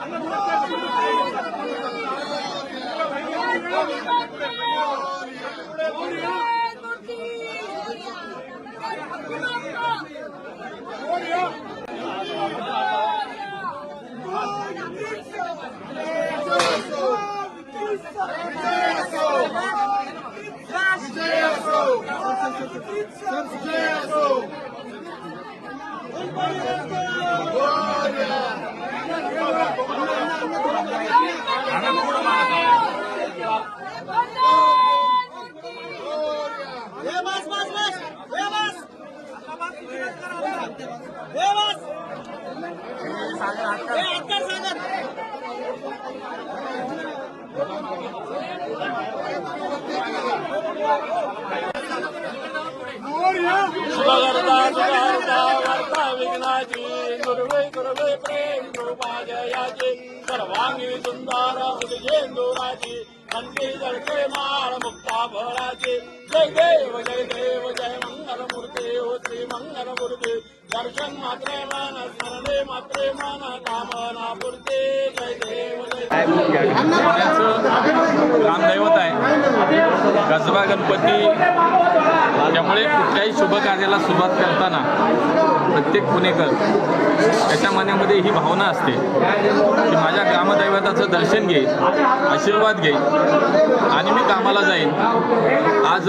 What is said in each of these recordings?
Glória! Bas bas bas. Bas. Bas. Aktar Sagar. Nur ya. Şubalarda, şubalarda, varta vignaci. गुरुवे गुरुवे प्रेम कृपाजयाची सर्वांगी सुंदर मुलगेंदुराची कंठी जळके माळ मुक्ता फळाची जय देव जय देव जय मंगल मूर्ती होती मंगल मूर्ती दर्शन मात्रे मन स्मरणे मात्रे मन कामना पूर्ती जय देव जय देव आहे कसबा गणपती त्यामुळे कुठल्याही शुभ कार्याला सुरुवात करताना प्रत्येक पुणेकर त्याच्या मनामध्ये ही भावना असते की माझ्या ग्रामदैवताचं दर्शन घेईल आशीर्वाद घेईल आणि मी कामाला जाईन. आज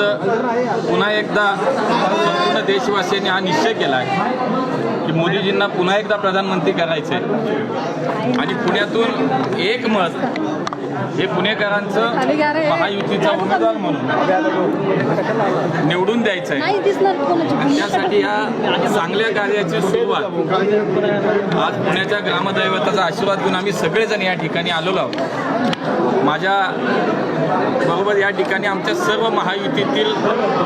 पुन्हा एकदा संपूर्ण देशवासियांनी हा निश्चय केला आहे की मोदीजींना पुन्हा एकदा प्रधानमंत्री करायचे आणि पुण्यातून एक मत हे पुणेकरांचं महायुतीचा उमेदवार म्हणून निवडून द्यायचं आहे त्यासाठी या चांगल्या कार्याची सुरुवात आज पुण्याच्या ग्रामदैवताचा आशीर्वाद घेऊन आम्ही सगळेजण या ठिकाणी आलेलो आहोत. माझ्या बरोबर या ठिकाणी आमच्या सर्व महायुतीतील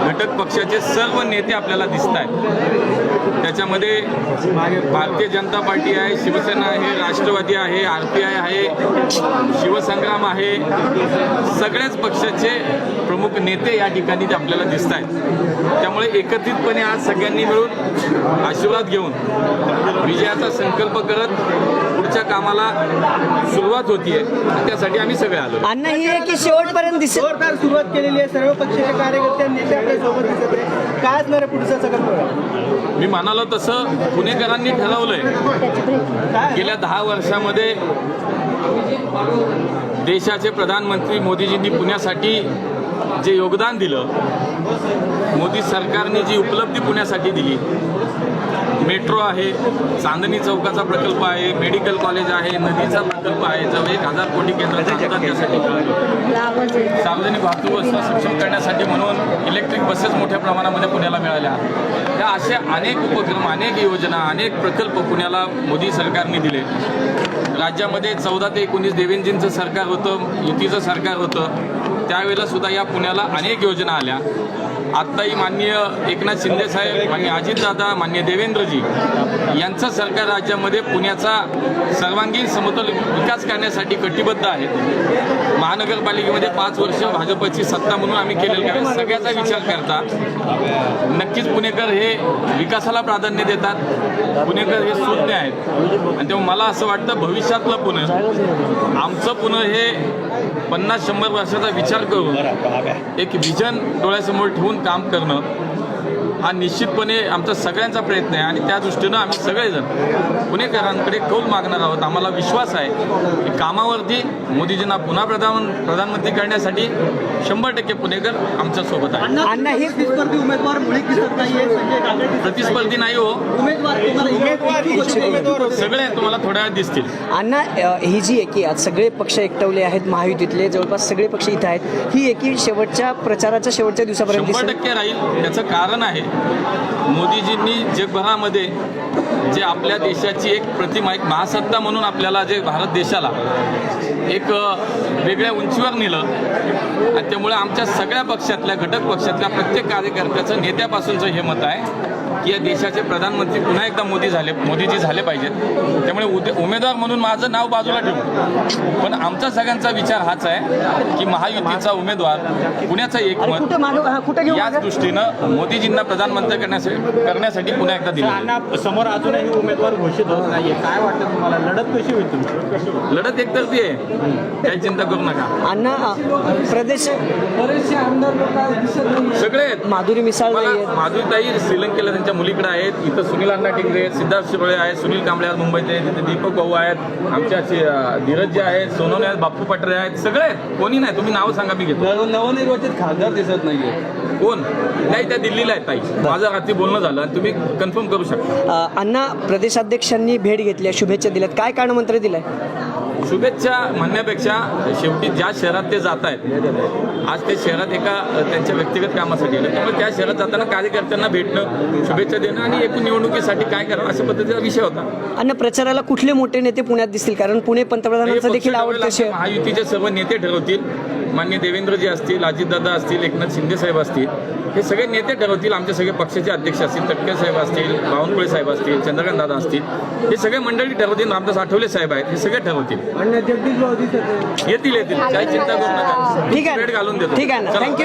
घटक पक्षाचे सर्व नेते आपल्याला दिसत आहेत. त्याच्यामध्ये भारतीय जनता पार्टी आहे शिवसेना आहे राष्ट्रवादी आहे आर पी आय आहे शिवसंग्राम आहे. सगळ्याच पक्षाचे प्रमुख नेते या ठिकाणी ते आपल्याला दिसत आहेत. त्यामुळे एकत्रितपणे आज सगळ्यांनी मिळून आशीर्वाद घेऊन विजयाचा संकल्प करत पुढच्या कामाला सुरुवात होतीये. त्यासाठी आम्ही सगळे आलो. अण्णा ही आहे की शेवटपर्यंत जोरदार सुरुवात केलेली आहे. सर्व पक्षाचे कार्यकर्ते नेते आपल्यासोबत दिसत आहे काय असणार आहे पुढचा सगळं? मी म्हणालो तसं पुणेकरांनी ठरवलंय. गेल्या दहा वर्षामध्ये देशाचे प्रधानमंत्री मोदीजींनी पुण्यासाठी जे योगदान दिलं मोदी सरकारने जी उपलब्धी पुण्यासाठी दिली मेट्रो आहे चांदणी चौकाचा प्रकल्प आहे मेडिकल कॉलेज आहे नदीचा प्रकल्प आहे जवळ एक हजार कोटी केंद्राचा त्यासाठी. आहे सार्वजनिक वाहतूक व्यवस्था सक्षम करण्यासाठी म्हणून इलेक्ट्रिक बसेस मोठ्या प्रमाणामध्ये पुण्याला मिळाल्या. या अशा अनेक उपक्रम अनेक योजना अनेक प्रकल्प पुण्याला मोदी सरकारने दिले. राज्यामध्ये चौदा ते एकोणीस देवेंजींचं सरकार होतं युतीचं सरकार होतं. त्यावेळेला सुद्धा या पुण्याला अनेक योजना आल्या. आत्ताही माननीय एकनाथ शिंदे साहेब माननीय अजितदादा माननीय देवेंद्रजी यांचं सरकार राज्यामध्ये पुण्याचा सर्वांगीण समतोल विकास करण्यासाठी कटिबद्ध आहे. महानगरपालिकेमध्ये पाच वर्ष भाजपची सत्ता म्हणून आम्ही केलेलं आहे. सगळ्याचा विचार करता नक्कीच पुणेकर हे विकासाला प्राधान्य देतात. पुणेकर हे सुज्ञ आहेत. आणि तेव्हा मला असं वाटतं भविष्यातलं पुणे आमचं पुणे हे पन्नास शंभर वर्षाचा विचार करून एक विजन डोळ्यासमोर ठेवून काम करणं हा निश्चितपणे आमचा सगळ्यांचा प्रयत्न आहे आणि त्या दृष्टीनं आम्ही सगळेजण पुणेकरांकडे कौल मागणार आहोत. आम्हाला विश्वास आहे की कामावरती मोदीजींना पुन्हा प्रधान प्रधानमंत्री करण्यासाठी शंभर टक्के पुणेकर आमच्यासोबत आहे हे प्रतिस्पर्धी नाही हो. सगळे तुम्हाला थोड्या दिसतील. अण्णा ही जी आहे की आज सगळे पक्ष एकटवले आहेत महायुतीतले जवळपास सगळे पक्ष इथं आहेत ही एकी शेवटच्या प्रचाराच्या शेवटच्या दिवसापर्यंत शंभर टक्के राहील. त्याचं कारण आहे मोदीजींनी जगभरामध्ये जे आपल्या देशाची एक प्रतिमा एक महासत्ता म्हणून आपल्याला जे भारत देशाला एक वेगळ्या उंचीवर नेलं आणि त्यामुळे आमच्या सगळ्या पक्षातल्या घटक पक्षातल्या प्रत्येक कार्यकर्त्याचं नेत्यापासूनचं हे मत आहे. की या देशाचे प्रधानमंत्री पुन्हा एकदा मोदी झाले मोदीजी झाले पाहिजेत. त्यामुळे उदे उमेदवार म्हणून माझं नाव बाजूला ठेवू. पण आमचा सगळ्यांचा विचार हाच आहे की महायुतीचा उमेदवार पुण्याचा एकमत कुठे मागं हा, कुठे घेऊ याच? दृष्टीनं मोदीजींना प्रधानमंत्री करण्यासाठी करण्यासाठी पुन्हा एकदा दिलं. समोर अजूनही उमेदवार घोषित होत नाहीये. काय वाटतं तुम्हाला? लढत कशी होईल तुमची? लढत एकतर्फी आहे. काही चिंता करू नका. अण्णा प्रदेश? सगळे आहेत. माधुरी मिसाळ माधुरीताई श्रीलंकेला त्यांच्या मुलीकडे आहेत. इथं सुनील अण्णा टिंगरे आहेत. सिद्धार्थ शिरोळे आहेत. सुनील कांबळे आहेत मुंबईचे तिथे दीपक भाऊ आहेत. आमच्या धीरज जे आहेत सोनवणे आहेत बाप्पू पटरे आहेत. सगळे आहेत. कोणी नाही. तुम्ही नाव सांगा मी घेतो. नवनिर्वाचित खासदार दिसत नाहीये. कोण? नाही त्या दिल्लीला आहेत ताई. माझं रात्री बोलणं झालं आणि तुम्ही कन्फर्म करू शकता. अ, अण्णा प्रदेशाध्यक्षांनी भेट घेतली शुभेच्छा दिल्यात. काय कारण मंत्र दिलाय? शुभेच्छा म्हणण्यापेक्षा शेवटी ज्या शहरात ते जात आहेत आज ते शहरात एका त्यांच्या व्यक्तिगत कामासाठी गेले त्यामुळे त्या शहरात जाताना कार्यकर्त्यांना भेटणं शुभेच्छा देणं आणि एकूण निवडणुकीसाठी काय करावं अशा पद्धतीचा विषय होता. अण्णा प्रचाराला कुठले मोठे नेते पुण्यात दिसतील? कारण पुणे पंतप्रधानांचं देखील आवडतं महायुतीचे सर्व नेते ठरवतील. मान्य देवेंद्रजी असतील अजितदादा असतील एकनाथ शिंदे साहेब असतील हे सगळे नेते ठरवतील आमचे सगळे पक्षाचे अध्यक्ष असतील तटके साहेब असतील बावनकुळे साहेब असतील चंद्रकांत दादा असतील हे सगळे मंडळी ठरवतील रामदास आठवले साहेब आहेत हे सगळे ठरवतील. येतील येतील. काही चिंता करू नका. ठीक आहे. वेळ घालून देतो. थँक्यू